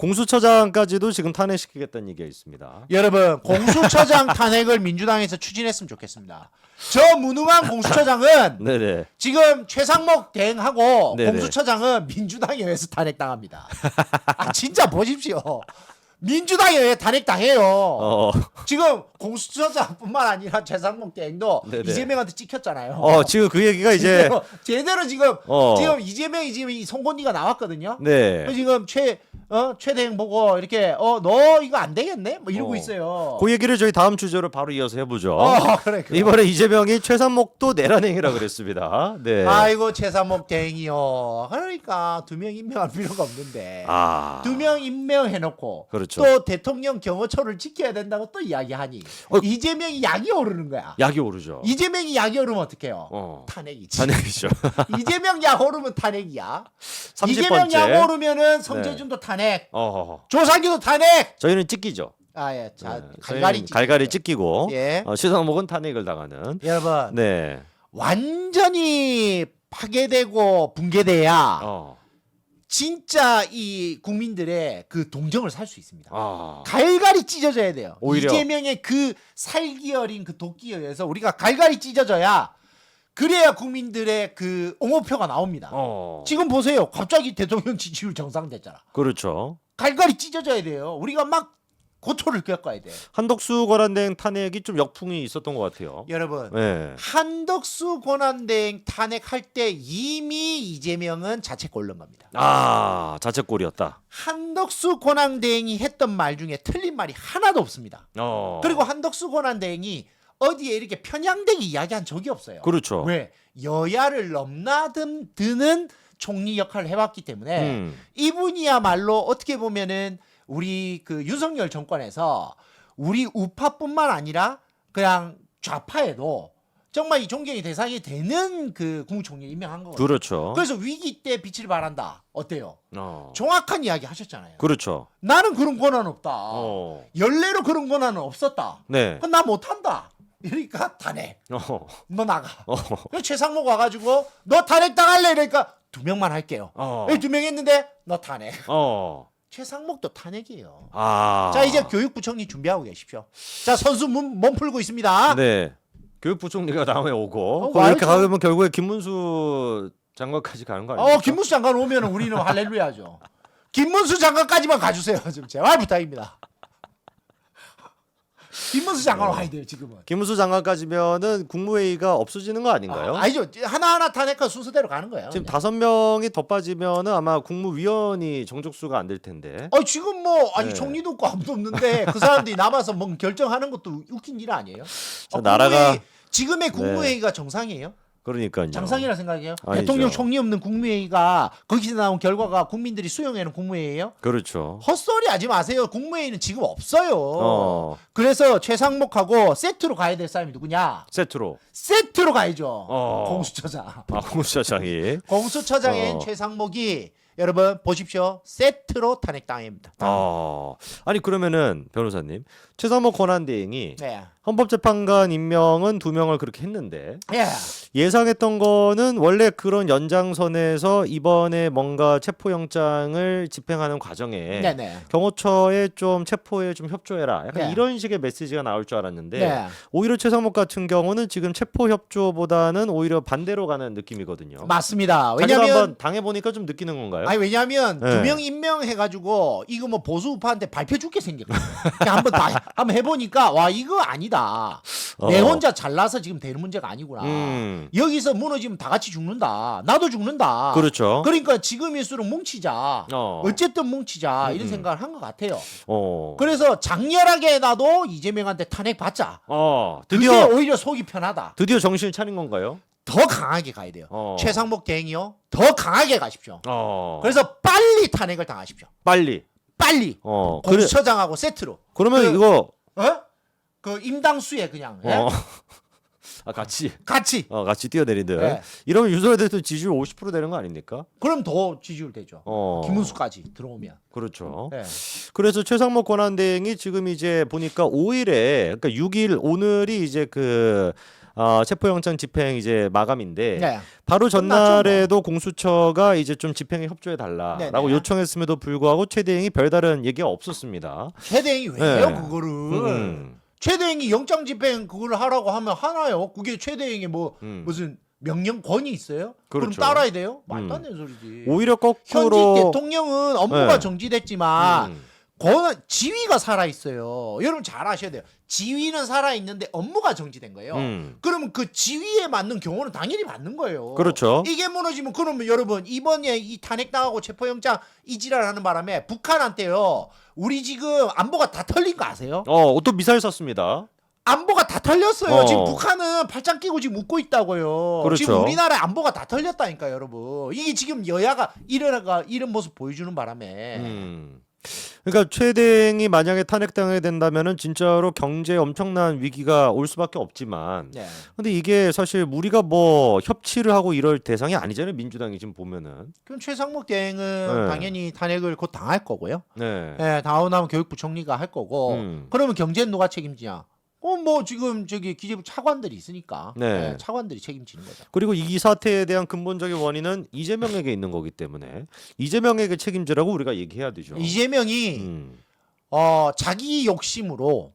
공수처장까지도 지금 탄핵시키겠다는 얘기가 있습니다. 여러분 공수처장 탄핵을 민주당에서 추진했으면 좋겠습니다. 저 무능한 공수처장은 네네. 지금 최상목 대행하고 네네. 공수처장은 민주당에 의해서 탄핵당합니다. 아 진짜 보십시오. 민주당에 의해 탄핵 당해요. 어, 지금 공수처장뿐만 아니라 최상목 대행도 네네. 이재명한테 찍혔잖아요. 어 지금 그 얘기가 이제 제대로, 제대로 지금 어. 지금 이재명이 지금 이 송곳니가 나왔거든요. 네. 지금 최 어, 최대행 보고 이렇게 어 너 이거 안 되겠네 뭐 이러고 어. 있어요. 그 얘기를 저희 다음 주제로 바로 이어서 해보죠. 어 그래 그래. 이번에 이재명이 최산목도 내란행위라 그랬습니다. 네. 아이고 최상목 대행이요. 그러니까 두 명 임명할 필요가 없는데 아. 두 명 임명해놓고 그렇죠. 또 대통령 경호처를 지켜야 된다고 또 이야기하니 어. 이재명이 약이 오르는 거야. 약이 오르죠. 이재명이 약이 오르면 어떡해요? 어. 탄핵이지. 탄핵이죠. 이재명 약 오르면 탄핵이야. 30 이재명. 약 오르면은 성재준도 탄핵, 어. 조상기도 탄핵. 저희는 찍기죠. 아 예, 자 네. 갈갈이 저희는 갈갈이 찍기고 예. 어, 시상목은 탄핵을 당하는. 여러분 네. 완전히 파괴되고 붕괴돼야 어. 진짜 이 국민들의 그 동정을 살 수 있습니다. 아. 갈갈이 찢어져야 돼요. 오히려. 이재명의 그 살기 어린 그 도끼에 의해서 우리가 갈갈이 찢어져야 그래야 국민들의 그 옹호표가 나옵니다. 어. 지금 보세요. 갑자기 대통령 지지율 정상됐잖아. 그렇죠. 갈갈이 찢어져야 돼요. 우리가 막 고초를 겪어야 돼. 한덕수 권한대행 탄핵이 좀 역풍이 있었던 것 같아요. 여러분 네. 한덕수 권한대행 탄핵할 때 이미 이재명은 자책 올른 겁니다. 아 자책골이었다. 한덕수 권한대행이 했던 말 중에 틀린 말이 하나도 없습니다. 어. 그리고 한덕수 권한대행이 어디에 이렇게 편향되게 이야기한 적이 없어요. 그렇죠. 왜 여야를 넘나드는 총리 역할을 해왔기 때문에 음. 이분이야말로 어떻게 보면은 우리 그 윤석열 정권에서 우리 우파뿐만 아니라 그냥 좌파에도 정말 이 존경의 대상이 되는 그 국무총리 임명한 거거든요. 그렇죠. 그래서 위기 때 빛을 발한다. 어때요? 어. 정확한 이야기 하셨잖아요. 그렇죠. 나는 그런 권한 없다. 어. 연례로 그런 권한은 없었다. 네. 그건 나 못한다. 이러니까 탄핵. 어. 너 나가. 어. 그래서 최상목 와가지고 너 탄핵 당할래? 이러니까 두 명만 할게요. 어. 두 명 했는데 너 탄핵. 어. 최상목도 탄핵이에요. 아. 자 이제 교육부총리 준비하고 계십시오. 자 선수 몸, 몸 풀고 있습니다. 네. 교육부총리가 다음에 오고 어, 그럼 이렇게 와야죠. 가면 결국에 김문수 장관까지 가는 거 아닙니까? 어 김문수 장관 오면 우리는 할렐루야죠. 김문수 장관까지만 가주세요. 좀 제발 부탁입니다. 김문수 장관 와야 돼요 지금은. 김문수 장관까지면은 국무회의가 없어지는 거 아닌가요? 아, 아니죠. 하나하나 탄핵과 순서대로 가는 거예요. 지금 그냥. 다섯 명이 더 빠지면은 아마 국무위원이 정족수가 안 될 텐데. 어 지금 뭐 아니 네. 총리도 없고 아무도 없는데 그 사람들이 남아서 뭐 결정하는 것도 웃긴 일 아니에요? 자, 어, 나라가- 국무회의, 지금의 국무회의가 정상이에요? 그러니까요. 정상이라 생각해요? 아니죠. 대통령 총리 없는 국무회의가 거기서 나온 결과가 국민들이 수용하는 국무회의예요? 그렇죠. 헛소리 하지 마세요. 국무회의는 지금 없어요. 어. 그래서 최상목하고 세트로 가야 될 사람이 누구냐? 세트로. 세트로 가야죠. 어. 공수처장. 아, 공수처장이. 공수처장인 어. 최상목이 여러분 보십시오. 세트로 탄핵당합니다. 어. 아니 그러면은 변호사님 최상목 권한대행이 네. 헌법재판관 임명은 두 명을 그렇게 했는데 예. 예상했던 거는 원래 그런 연장선에서 이번에 뭔가 체포영장을 집행하는 과정에 네네. 경호처에 좀 체포에 좀 협조해라. 약간 네. 이런 식의 메시지가 나올 줄 알았는데 네. 오히려 최상목 같은 경우는 지금 체포 협조보다는 오히려 반대로 가는 느낌이거든요. 맞습니다. 왜냐면 한번 당해 보니까 좀 느끼는 건가요? 아니 왜냐면 네. 두명 임명해가지고 이거 뭐 보수 우파한테 발표 죽게 생겼거든요. 그냥 한번 다 한번 해보니까 와 이거 아니 다. 내 어. 혼자 잘나서 지금 되는 문제가 아니구나. 음. 여기서 무너지면 다 같이 죽는다. 나도 죽는다. 그렇죠. 그러니까 지금일수록 뭉치자. 어. 어쨌든 뭉치자 이런 음. 생각을 한 것 같아요. 어. 그래서 장렬하게 나도 이재명한테 탄핵 받자. 어. 그게 드디어 오히려 속이 편하다. 드디어 정신을 차린 건가요? 더 강하게 가야 돼요. 어. 최상목 대행이요. 더 강하게 가십시오. 어. 그래서 빨리 탄핵을 당하십시오. 빨리. 빨리 어. 그래. 공수처장하고 세트로. 그러면 그- 이거 어? 그 임당수에 그냥 예? 어. 아 같이 같이. 어 같이 뛰어내리듯 네. 이러면 윤석열 대통령 지지율 50% 되는 거 아닙니까? 그럼 더 지지율 되죠. 어. 김문수까지 들어오면. 그렇죠. 예. 그래서 최상목 권한대행이 지금 이제 보니까 5일에 그러니까 6일 오늘이 이제 그 어, 체포영장 집행 이제 마감인데 네. 바로 전날에도 공수처가 이제 좀 집행에 협조해 달라라고 네네. 요청했음에도 불구하고 최 대행이 별다른 얘기가 없었습니다. 최대행이 왜 해요 네. 그거를? 음, 최대행이 영장 집행 그걸 하라고 하면 하나요? 그게 최대행이 뭐 음. 무슨 명령권이 있어요? 그럼 그렇죠. 따라야 돼요? 말도 안 음. 되는 소리지. 오히려 현직 거꾸로 대통령은 업무가 네. 정지됐지만 음, 권한 지위가 살아 있어요. 여러분 잘 아셔야 돼요. 지위는 살아 있는데 업무가 정지된 거예요. 음. 그러면 그 지위에 맞는 경우는 당연히 맞는 거예요. 그렇죠. 이게 무너지면 그러면 여러분 이번에 이 탄핵당하고 체포영장 이지랄하는 바람에 북한한테요. 우리 지금 안보가 다 털린 거 아세요? 어, 또 미사일 쐈습니다. 안보가 다 털렸어요. 어. 지금 북한은 팔짱 끼고 지금 웃고 있다고요. 그렇죠. 지금 우리나라 안보가 다 털렸다니까 여러분. 이게 지금 여야가 이러가 이런 모습 보여주는 바람에 음. 그러니까 최대행이 만약에 탄핵당하게 된다면은 진짜로 경제 엄청난 위기가 올 수밖에 없지만 네. 근데 이게 사실 우리가 뭐 협치를 하고 이럴 대상이 아니잖아요 민주당이 지금 보면은 그럼 최상목 대행은 네. 당연히 탄핵을 곧 당할 거고요. 네. 예, 다음하면 교육부총리가 할 거고. 음. 그러면 경제는 누가 책임지냐? 어, 뭐 지금 저기 기재부 차관들이 있으니까 네. 예, 차관들이 책임지는 거죠. 그리고 이 사태에 대한 근본적인 원인은 이재명에게 있는 거기 때문에 이재명에게 책임지라고 우리가 얘기해야 되죠. 이재명이 음. 어, 자기 욕심으로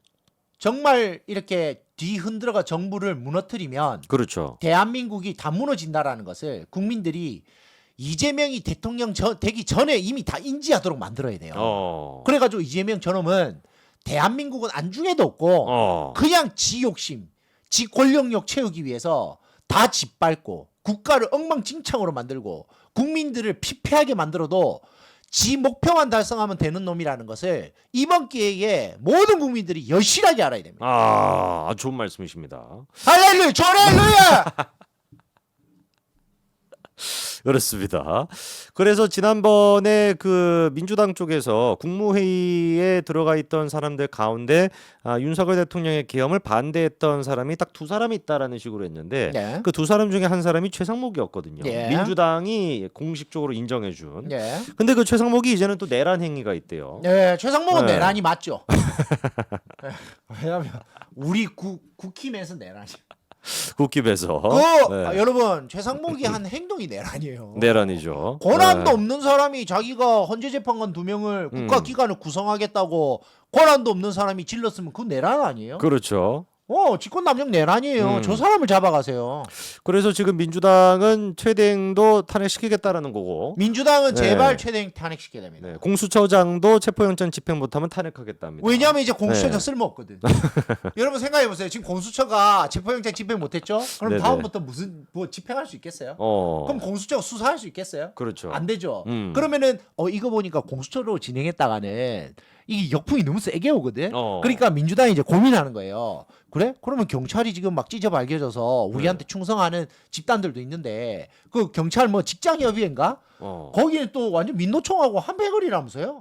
정말 이렇게 뒤흔들어가 정부를 무너뜨리면 그렇죠. 대한민국이 다 무너진다라는 것을 국민들이 이재명이 대통령 저, 되기 전에 이미 다 인지하도록 만들어야 돼요. 어. 그래가지고 이재명 저놈은 대한민국은 안중에도 없고 어. 그냥 지 욕심, 지 권력력 채우기 위해서 다 짓밟고 국가를 엉망진창으로 만들고 국민들을 피폐하게 만들어도 지 목표만 달성하면 되는 놈이라는 것을 이번 기회에 모든 국민들이 여실하게 알아야 됩니다. 아, 좋은 말씀이십니다. 할렐루야, 저렐루야. 그렇습니다. 그래서 지난번에 그 민주당 쪽에서 국무회의에 들어가 있던 사람들 가운데 아, 윤석열 대통령의 계엄을 반대했던 사람이 딱 두 사람이 있다라는 식으로 했는데 네. 그두 사람 중에 한 사람이 최상목이었거든요. 예. 민주당이 공식적으로 인정해준. 네. 근데 그 최상목이 이제는 또 내란 행위가 있대요. 네, 최상목은 네. 내란이 맞죠. 네, 왜냐하면 우리 국 국힘에서 내란이. 국힙에서. 그 네. 아, 여러분 최상목이 한 행동이 내란이에요. 내란이죠. 권한도 네. 없는 사람이 자기가 헌재 재판관 두 명을 음. 국가 기관을 구성하겠다고 권한도 없는 사람이 질렀으면 그 내란 아니에요? 그렇죠. 어, 직권남용 내란이에요. 음. 저 사람을 잡아가세요. 그래서 지금 민주당은 최대행도 탄핵시키겠다는 거고 민주당은 네. 제발 최대행 탄핵시켜야 됩니다. 네, 공수처장도 체포영장 집행 못하면 탄핵하겠답니다. 왜냐하면 이제 공수처가 네. 쓸모 없거든. 여러분 생각해 보세요. 지금 공수처가 체포영장 집행 못했죠? 그럼 네네. 다음부터 무슨 뭐 집행할 수 있겠어요? 어. 그럼 공수처가 수사할 수 있겠어요? 그렇죠. 안 되죠. 음. 그러면은 어 이거 보니까 공수처로 진행했다가는 이게 역풍이 너무 세게 오거든. 어. 그러니까 민주당이 이제 고민하는 거예요. 그래? 그러면 경찰이 지금 막 찢어 밝혀져서 우리한테 네. 충성하는 집단들도 있는데 그 경찰 뭐 직장협의회인가? 어. 거기에 또 완전 민노총하고 한패거리라면서요?